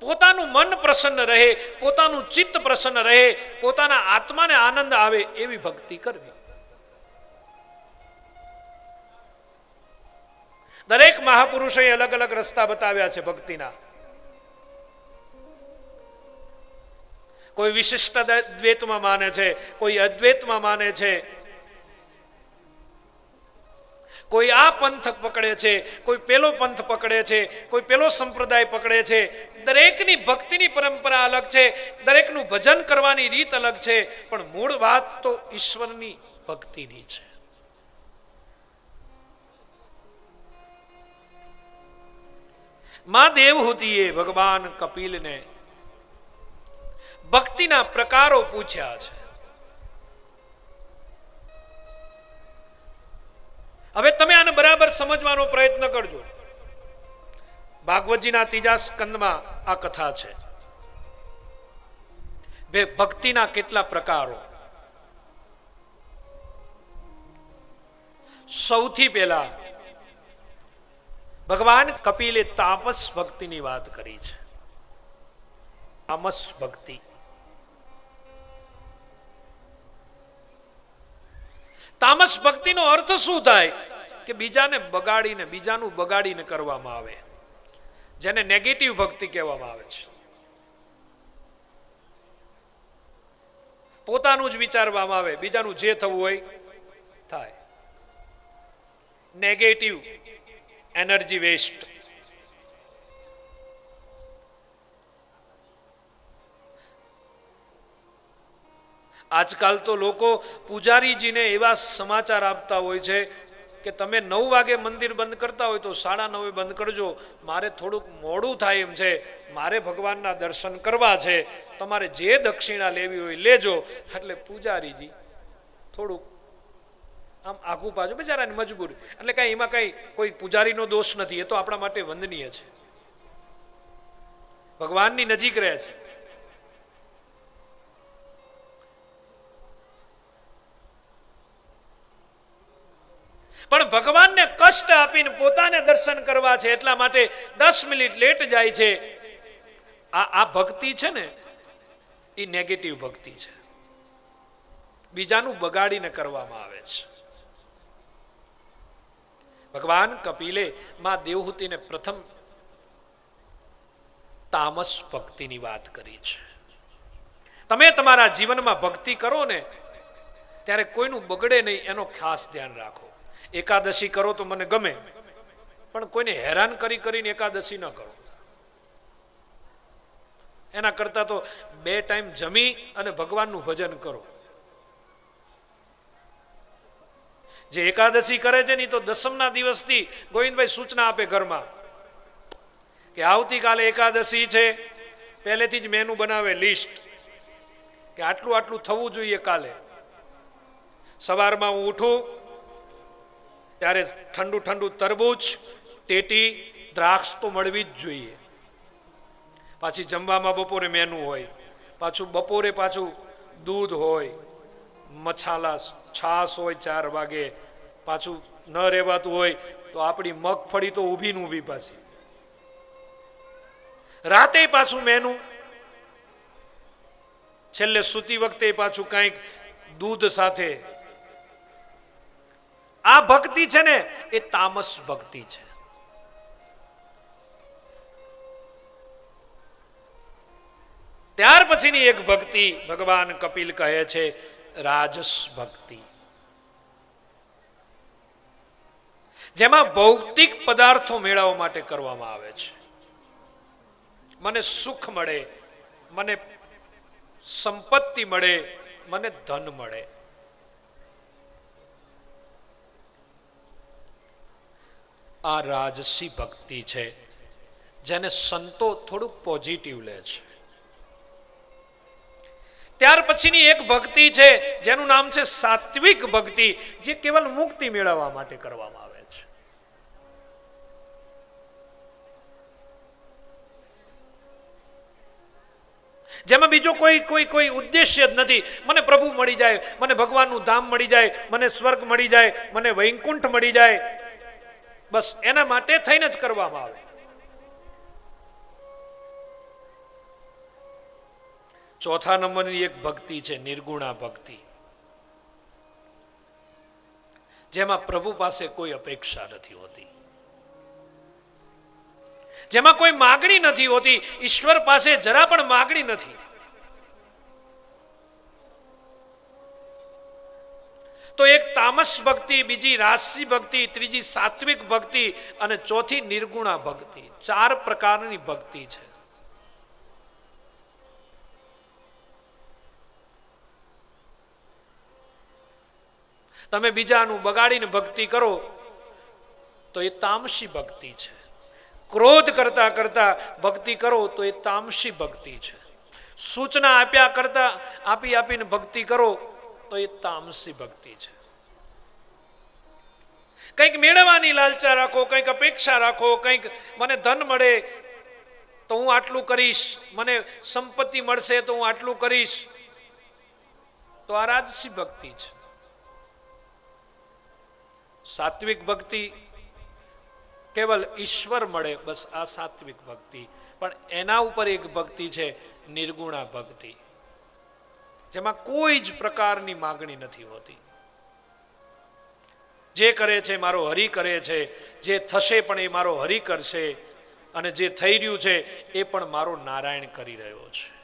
પોતાનું મન પ્રસન્ન રહે, પોતાનું ચિત્ત પ્રસન્ન રહે, પોતાના આત્માને આનંદ આવે એવી ભક્તિ કરવી. દરેક મહાપુરુષોએ અલગ અલગ રસ્તા બતાવ્યા છે ભક્તિના. કોઈ વિશિષ્ટ દ્વૈતમાં માને છે, કોઈ અદ્વૈતમાં માને છે કોઈ આ પંથ પકડે છે, કોઈ પેલો પંથ પકડે છે, કોઈ પેલો સંપ્રદાય પકડે છે. દરેકની ભક્તિની પરંપરા અલગ છે, દરેકનું ભજન કરવાની રીત અલગ છે, પણ મૂળ વાત તો ઈશ્વરની ભક્તિની છે. માં દેવહૂતિએ ભગવાન કપિલને ભક્તિના પ્રકારો પૂછ્યા છે. હવે તમે આને બરાબર સમજવાનો પ્રયત્ન કરજો. ભાગવતજીના ત્રીજા સ્કંદમાં આ કથા છે. બે ભક્તિના કેટલા પ્રકારો. સૌથી પહેલા ભગવાન કપિલે તાપસ ભક્તિની વાત કરી છે. તામસ ભક્તિ. તામસ ભક્તિનો અર્થ શું થાય? કે બીજાને બગાડીને, બીજાનું બગાડીને કરવામાં આવે. જેને નેગેટિવ ભક્તિ કહેવામાં આવે છે. પોતાનું જ વિચારવામાં આવે, બીજાનું જે થવું હોય, થાય. નેગેટિવ એનર્જી વેસ્ટ આજકાલ તો લોકો પૂજારીજીને એવા સમાચાર આપતા હોય છે કે તમે નવ વાગે મંદિર બંધ કરતા હોય તો સાડા નવે બંધ કરજો. મારે થોડુંક મોડું થાય એમ છે. મારે ભગવાનના દર્શન કરવા છે. તમારે જે દક્ષિણા લેવી હોય લેજો. એટલે પૂજારીજી થોડુંક આમ આઘું પાછું, બિચારાની મજબૂરી. એટલે કાંઈ એમાં કાંઈ કોઈ પૂજારીનો દોષ નથી. એ તો આપણા માટે વંદનીય છે. ભગવાનની નજીક રહે છે. પણ ભગવાનને કષ્ટ આપીને પોતાને દર્શન કરવા છે એટલા માટે દસ મિનિટ લેટ જાય છે. આ આ ભક્તિ છે ને, એ નેગેટિવ ભક્તિ છે. બીજાનું બગાડીને કરવામાં આવે છે. ભગવાન કપિલે માં દેવહૂતિને પ્રથમ તામસ ભક્તિની વાત કરી છે. તમે તમારા જીવનમાં ભક્તિ કરો ને, ત્યારે કોઈનું બગડે નહીં, એનો ખાસ ધ્યાન રાખો. એકાદશી કરો તો મને ગમે. પણ કોઈને હેરાન કરી કરીને એકાદશી ન કરો. એના કરતાં તો બે ટાઈમ જમી અને ભગવાનનું ભજન કરો. જે એકાદશી કરે છે ને તો દસમના દિવસથી ગોવિંદભાઈ સૂચના આપે ઘરમાં કે આવતીકાલે એકાદશી છે, પહેલેથી જ મેનુ બનાવે લિસ્ટ કે આટલું આટલું થવું જોઈએ કાલે. સવારમાં હું ઉઠું ત્યારે ઠંડુ ઠંડુ તરબૂચ, ટેટી, દ્રાક્ષ તો મળવી જ જોઈએ. પાછી જમવામાં બપોરે મેનુ હોય, પાછું બપોરે પાછું દૂધ હોય મછાલા છાશ હોય ચાર વાગે, પાછું ન રહેવાતું હોય તો આપણી મગફળી તો ઊભી ને ઊભી પાછી. રાતે પાછું મેનુ. છેલ્લે સૂતી વખતે પાછું કંઈક દૂધ સાથે આ ભક્તિ છે ને, એ તામસ ભક્તિ છે. ત્યાર પછીની એક ભક્તિ ભગવાન કપિલ કહે છે, રાજસ ભક્તિ. જેમાં ભૌતિક પદાર્થો મેળવવા માટે કરવામાં આવે છે. મને સુખ મળે, મને સંપત્તિ મળે, મને ધન મળે. આ રાજસી ભક્તિ છે, જેને સંતો થોડુંક પોઝિટિવ લે છે. ત્યાર પછીની એક ભક્તિ છે, જેનું નામ છે સાત્વિક ભક્તિ, જે કેવલ મુક્તિ મેળવવા માટે કરવામાં આવે છે. જેમાં બીજો કોઈ કોઈ કોઈ ઉદ્દેશ્ય જ નથી. મને પ્રભુ મળી જાય, મને ભગવાનનું ધામ મળી જાય, મને સ્વર્ગ મળી જાય, મને વૈકુંઠ મળી જાય. બસ એના માટે થઈને જ કરવામાં આવે. ચોથા નંબરની એક ભક્તિ છે, નિર્ગુણા ભક્તિ. જેમાં પ્રભુ પાસે કોઈ અપેક્ષા નથી હોતી. જેમાં કોઈ માગણી નથી હોતી, ઈશ્વર પાસે જરા પણ માગણી નથી. તો એક તામસ ભક્તિ, બીજી રાશિ ભક્તિ, ત્રીજી સાત્વિક ભક્તિ અને ચોથી નિર્ગુણા ભક્તિ. ચાર પ્રકારની ભક્તિ છે. તમે બીજાનું બગાડીને ભક્તિ કરો, તો એ તામસી ભક્તિ છે. ક્રોધ કરતા કરતા ભક્તિ કરો, તો એ તામસી ભક્તિ છે. સૂચના આપ્યા કરતા આપી આપીને ભક્તિ કરો તો એ તામસી ભક્તિ છે. કંઈક મેળવવાની લાલચા રાખો, કંઈક અપેક્ષા રાખો, કંઈક મને ધન મળે તો હું આટલું કરીશ, મને સંપત્તિ મળશે તો હું આટલું કરીશ. તો આ રાજસી ભક્તિ છે. સાત્વિક ભક્તિ કેવલ ઈશ્વર મળે બસ આ સાત્વિક ભક્તિ. પણ એના ઉપર એક ભક્તિ છે નિર્ગુણા ભક્તિ. જેમાં કોઈ જ પ્રકારની માગણી નથી હોતી. જે કરે છે મારો હરિ કરે છે, જે થશે પણ એ મારો હરિ કરશે, અને જે થઈ રહ્યું છે એ પણ મારો નારાયણ કરી રહ્યો છે.